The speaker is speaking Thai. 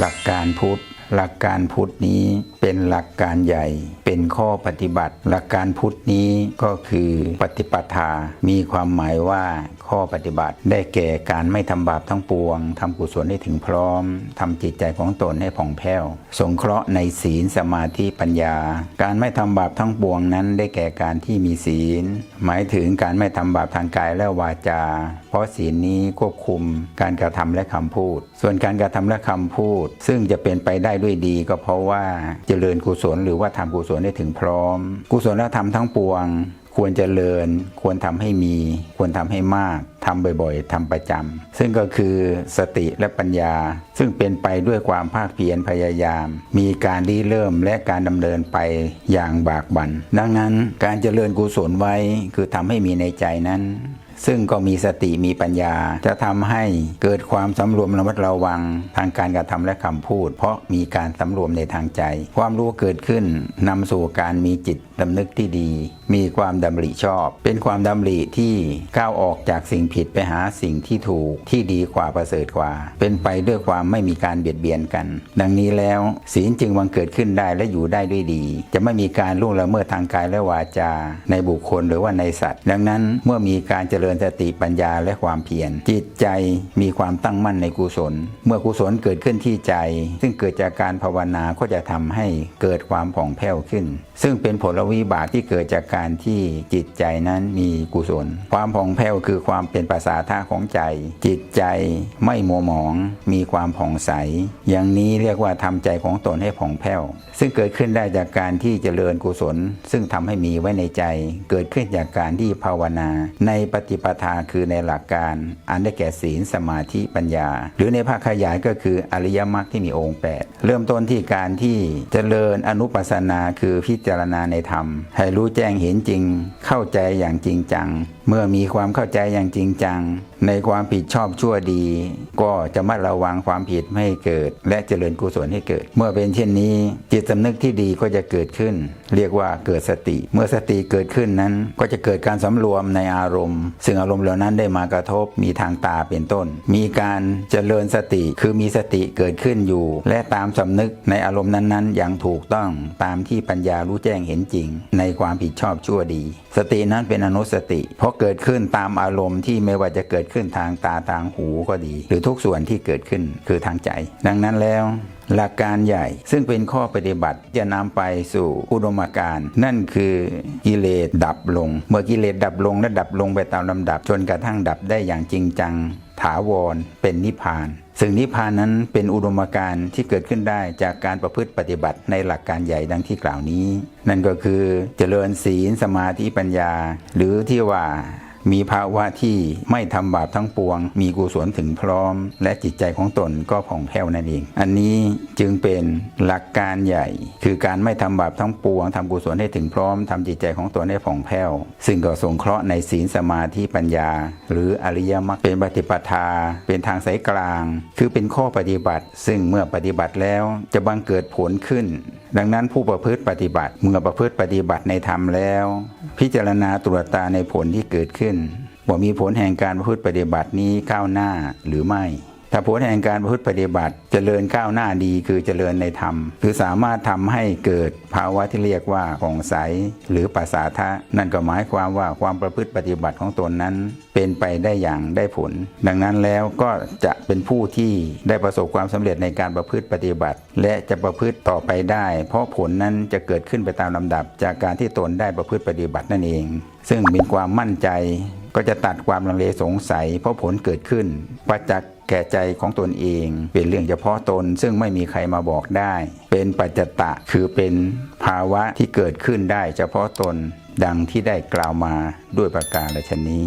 หลักการพุทธหลักการพุทธนี้เป็นหลักการใหญ่ เป็นข้อปฏิบัติ หลักการพุทธนี้ก็คือปฏิปทา มีความหมายว่าข้อปฏิบัติ ได้แก่การไม่ทำบาปทั้งปวงทำกุศลให้ถึงพร้อมทำจิตใจของตนให้ผ่องแผ้ว สงเคราะห์ในศีลสมาธิปัญญา การไม่ทำบาปทั้งปวงนั้น ได้แก่การที่มีศีล หมายถึงการไม่ทำบาปทางกายและวาจา เพราะศีลนี้ควบคุมการกระทำและคำพูด ส่วนการกระทำและคำพูดซึ่งจะเป็นไปได้ด้วยดีก็เพราะว่าเจริญกุศลหรือว่าทำกุศลให้ถึงพร้อม กุศลธรรมทั้งปวง ควรเจริญ ควรทำให้มี ควรทำให้มากทำบ่อยๆทำประจำซึ่งก็คือสติและปัญญา ซึ่งเป็นไปด้วยความภาคเพียรพยายาม มีการริเริ่มและการดำเนินไปอย่างบากบัน่นดังนั้นการเจริญกุศลไว้คือทำให้มีในใจนั้น ซึ่งก็มีสติมีปัญญา จะทำให้เกิดความสำรวมระมัดระวังทางการกระทำและคำพูด เพราะมีการสำรวมในทางใจ ความรู้เกิดขึ้นนำสู่การมีจิตดำนึกที่ดี มีความดำริชอบ เป็นความดำริที่ก้าวออกจากสิ่งผิดไปหาสิ่งที่ถูกที่ดีกว่าประเสริฐกว่า เป็นไปด้วยความไม่มีการเบียดเบียนกัน ดังนี้แล้วศีลจึงวังเกิดขึ้นได้และอยู่ได้ด้วยดี จะไม่มีการล่วงละเมิดทางกายและวาจา ในบุคคลหรือว่าในสัตว์ ดังนั้นเมื่อมีการเจริญสติปัญญาและความเพียรจิตใจมีความตั้งมั่นในกุศล เมื่อกุศลเกิดขึ้นที่ใจ ซึ่งเกิดจากการภาวนาก็จะทำให้เกิดความผ่องแผ้วขึ้น ซึ่งเป็นผลวิบากที่เกิดจากการที่จิตใจนั้นมีกุศล ความผ่องแผ้วคือความเป็นภาษาท่าของใจ จิตใจไม่มัวหมอง มีความผ่องใส อย่างนี้เรียกว่าทำใจของตนให้ผ่องแผ้ว ซึ่งเกิดขึ้นได้จากการที่เจริญกุศล ซึ่งทำให้มีไว้ในใจ เกิดขึ้นจากการที่ภาวนาในปฏิปทาคือในหลักการ อันได้แก่ศีลสมาธิปัญญา หรือในภาคขยายก็คืออริยมรรคที่มีองค์ 8 เริ่มต้นที่การที่เจริญอนุปัสสนาคือพิจารณาในธรรม ให้รู้แจ้งเห็นจริงเข้าใจอย่างจริงจัง เมื่อมีความเข้าใจอย่างจริงจัง ในความผิดชอบชั่วดี ก็จะมัดระวังความผิดไม่ให้เกิด และเจริญกุศลให้เกิด เมื่อเป็นเช่นนี้ จิตสำนึกที่ดีก็จะเกิดขึ้น เรียกว่าเกิดสติ เมื่อสติเกิดขึ้นนั้น ก็จะเกิดการสำรวมในอารมณ์ ซึ่งอารมณ์เหล่านั้นได้มากระทบมีทางตาเป็นต้น มีการเจริญสติคือมีสติเกิดขึ้นอยู่ และตามสำนึกในอารมณ์นั้นๆ อย่างถูกต้องตามที่ปัญญารู้แจ้งเห็นจริง ในความผิดชอบชั่วดี สตินั้นเป็นอนุสติเพราะเกิดขึ้นตามอารมณ์ที่ไม่ว่าจะเกิดขึ้นทางตาทางหูก็ดี หรือทุกส่วนที่เกิดขึ้นคือทางใจ ดังนั้นแล้ว หลักการใหญ่ ซึ่งเป็นข้อปฏิบัติจะนำไปสู่อุดมการณ์นั่นคือกิเลสดับลง เมื่อกิเลสดับลงและดับลงไปตามลำดับ จนกระทั่งดับได้อย่างจริงจัง ถาวร เป็นนิพพานซึ่งนิพพานนั้นเป็นอุดมการณ์ที่เกิดขึ้นได้จากการประพฤติปฏิบัติในหลักการใหญ่ดังที่กล่าวนี้ นั่นก็คือเจริญศีลสมาธิปัญญา หรือที่ว่า มีภาวะที่ไม่ทำบาปทั้งปวง มีกุศลถึงพร้อม และจิตใจของตนก็ผ่องแผ้วนั่นเอง อันนี้จึงเป็นหลักการใหญ่ คือการไม่ทำบาปทั้งปวงทำกุศลให้ถึงพร้อมทำจิตใจของตนให้ผ่องแผ้ว ซึ่งก็สงเคราะห์ในศีลสมาธิปัญญา หรืออริยมรรคเป็นปฏิปทา เป็นทางสายกลาง คือเป็นข้อปฏิบัติ ซึ่งเมื่อปฏิบัติแล้วจะบังเกิดผลขึ้นดังนั้นผู้ประพฤติปฏิบัติ เมื่อประพฤติปฏิบัติในธรรมแล้ว พิจารณาตรวจตาในผลที่เกิดขึ้นว่ามีผลแห่งการประพฤติปฏิบัตินี้ก้าวหน้าหรือไม่ ถ้าผลแห่งการประพฤติปฏิบัติเจริญก้าวหน้าดีคือเจริญในธรรม คือสามารถทำให้เกิดภาวะที่เรียกว่าผ่องใสหรือปัสสาทะนั่นก็หมายความว่าความประพฤติปฏิบัติของตนนั้น เป็นไปได้อย่างได้ผล ดังนั้นแล้วก็จะเป็นผู้ที่ได้ประสบความสำเร็จในการประพฤติปฏิบัติ และจะประพฤติต่อไปได้ เพราะผลนั้นจะเกิดขึ้นไปตามลำดับ จากการที่ตนได้ประพฤติปฏิบัตินั่นเอง ซึ่งเป็นความมั่นใจก็จะตัดความลังเลสงสัย เพราะผลเกิดขึ้นประจักษ์ แก่ใจของตนเอง เป็นเรื่องเฉพาะตนซึ่งไม่มีใครมาบอกได้ เป็นปัจจตะคือเป็นภาวะที่เกิดขึ้นได้เฉพาะตนดังที่ได้กล่าวมาด้วยประการฉนี้